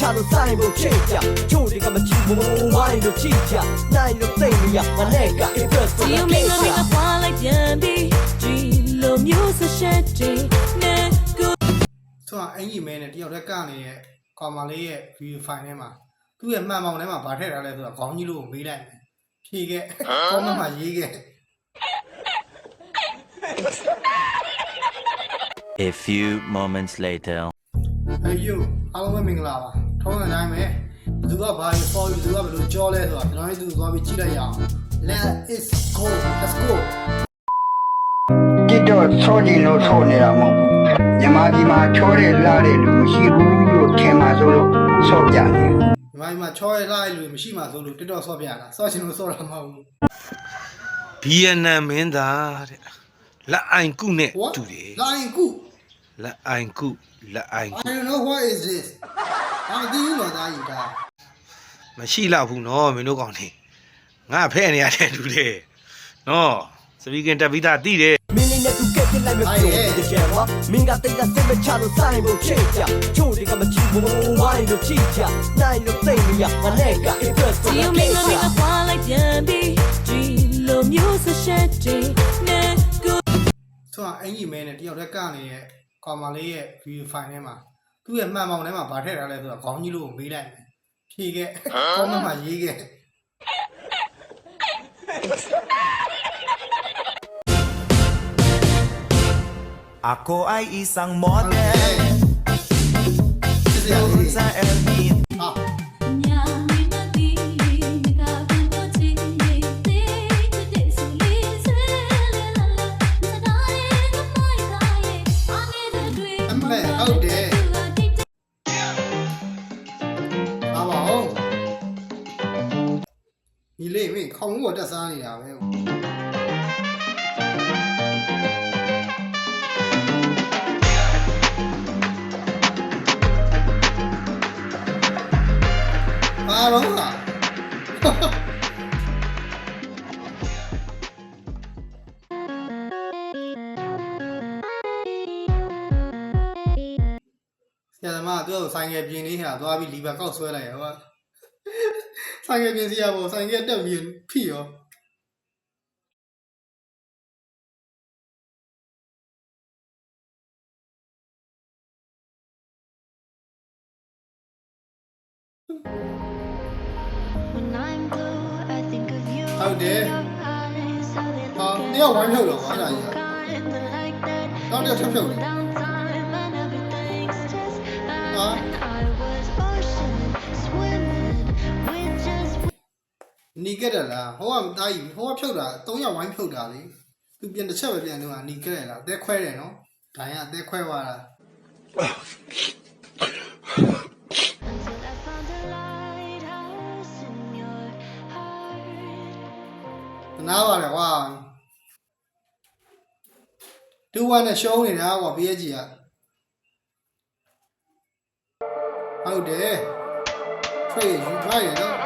ချလို့စိုင်းဖို့ချိန်ကြချို့တွေကမကြည့်ဘူးဝိုင်းလို့ချိန်ကြနိုင်လို့သိမရမနဲ့က interest ကိုလည်းကိစ္စ သူကအင်ဂျီမဲနဲ့တယောက်တည်းကနေတဲ့ကောင်မလေးရဲ့ view file ထဲမှာသူ့ရဲ့မှန်ပေါင်ထဲမှာဗာထည့်ထားလဲဆိုတော့ခေါင်းကြီးလို့မေးလိုက်မယ်ဖြေခဲ့ကောင်းမမှာရေးခဲ့ A few moments later အယူအားလုံးပဲမင်္ဂလာပါ ထုံးစံတိုင်းပဲဘယ်သူကဘာလို့ for you ဘယ်သူကဘယ်လိုကြောလဲဆိုတော့ကျွန်တော်တို့သူသွားပြီးကြည့်လိုက်ရအောင် let is go let's go တစ်တော့ဆောနေလို့ဆောနေတာမဟုတ်ဘူးညီမကြီးမှာချောတဲ့လာတဲ့လူမရှိဘူးလို့ထင်မှာဆိုလို့ဆော့ပြတယ်ဒီမှာဒီမှာချောရဲလိုက်လို့မရှိမှဆိုလို့ TikTok ဆော့ပြတာဆော့ချင်လို့ဆော့တာမဟုတ်ဘူးဗီယက်နမ်မင်းသားတဲ့လက်အိုင်ကုနဲ့ What တူတယ် line ကူလက်အိုင်ကုလက်အိုင် I ကု don't know what is this ဟာမသိဘူးလားသားယူတာမရှိလောက်ဘူးနော်မင်းတို့ကောင်နေငါဖဲ့နေရတဲ့လူတွေနော်စပီကင်တက်ပြီးသားတိတယ်မင်းလေးနဲ့သူကက်ပြလိုက်မပြောတကယ်ဟောမင်းကတိတ်ကစိတ်မချလို့စိုင်းဖို့ချစ်ကြချိုးဒီကမကြည့်ဘူးဝိုင်းလို့ချစ်ကြနိုင်လို့သိမရမနဲ့က impress ကိုလည်းမင်းကမင်းကခွာလိုက်ပြန်ပြီးဒီလိုမျိုးစရှက်တွေနဲ့ကိုသူကအင်ကြီးမဲနဲ့တယောက်တည်းကနေတဲ့ကောင်မလေးရဲ့ view file ထဲမှာ သူ့ရဲ့မှန်ပေါင်ထဲမှာဗာထည့်ထားလဲဆိုတော့ခေါင်းကြီးလို့မေးလိုက်မယ်ဖြေခဲ့ comment မှာရေးခဲ့ Ako ay isang model Sisi Ali. sa LB ဒီလေးမင်းခေါင်းကိုတက်စားနေတာပဲဘာတော့လားဆရာသမားကသူ့ကိုဆိုင်ငယ်ပြင်လေးဟာသွားပြီးလီဗာကောက်ဆွဲလိုက်ရောဟော ဆိုင်ငယ်ပြင်စီရဖို့ဆိုင်ငယ်တက်ပြီးဖိရောဟုတ်တယ်ဟာဟာတတယောယောက်က်ဝိုဝိုင်းင်းဖြုဖြုတ်တ်တော့တော့ဗောဗောအဲ့အဲ့ဒါဒါကြီးကြီးနောက်တစ်ယောက်ထပ်ဖြုတ် နီကက်တယ်လားဟိုကတားကြီးဟိုကဖြုတ်တာ၃ယောက်ဝိုင်းဖြုတ်တာလေသူပြန်တစ်ချက်ပဲပြန်တော့နီကက်တယ်လားအသက်ခွဲတယ်နော်ဒိုင်ကအသက်ခွဲသွားတာနားပါတယ်ကွာတူဝမ်းနဲ့ရှုံးနေတာကွာ PSG ကဟုတ်တယ်ထွေးယူထားရနော်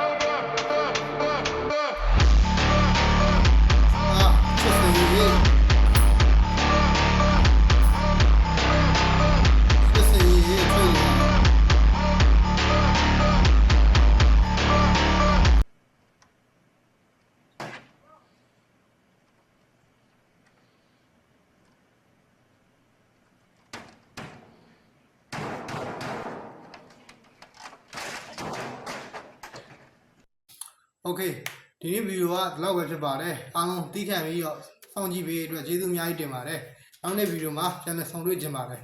โอเคဒီနေ့ဗီဒီယိုကဒီလောက်ပဲဖြစ်ပါတယ်အားလုံးသိခံပြီးတော့စောင့်ကြည့်ပေးတဲ့အတွက်ကျေးဇူးအများကြီးတင်ပါတယ်နောက်နေ့ဗီဒီယိုမှာပြန်လည်ဆောင်တွေ့ကြပါမယ်